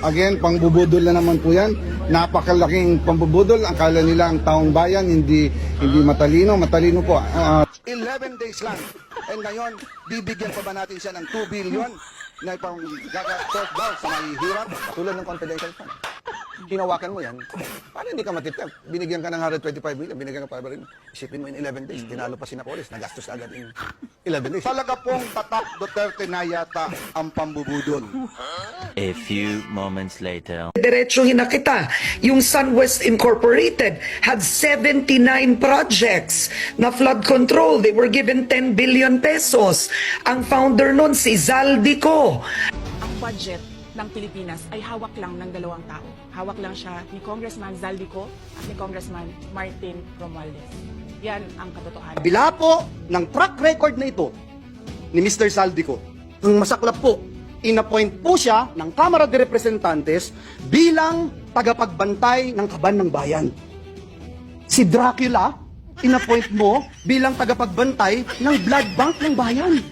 Again, pangbubudol na naman po yan. Napakalaking pambubudol. Akala nila ang taong bayan hindi hindi matalino. Matalino po. Ah, 11 days lang. And ngayon, bibigyan pa ba natin siya ng 2 billion na ipang gagatot daw sa may hirap? Tulad ng confidential fund. Hinawakan mo yan. Paano hindi ka matitap? Binigyan ka ng 125 million, binigyan ka pa rin. Isipin mo in 11 days, tinalo pa si Napoles, nagastos agad in 11 days. Talaga pong tatak Duterte na yata ang pambubudol. A few moments later. Diretsuhin na kita. Yung SunWest Incorporated had 79 projects na flood control. They were given 10 billion pesos. Ang founder nun, si Zaldico. ang budget ng Pilipinas ay hawak lang ng dalawang tao. Hawak lang siya ni Congressman Zaldico at ni Congressman Martin Romualdez. Yan ang katotohanan. Kabila po ng track record na ito ni Mr. Saldico, ang masaklap po, inappoint po siya ng Kamara de Representantes bilang tagapagbantay ng kaban ng bayan. Si Dracula, inappoint mo bilang tagapagbantay ng blood bank ng bayan.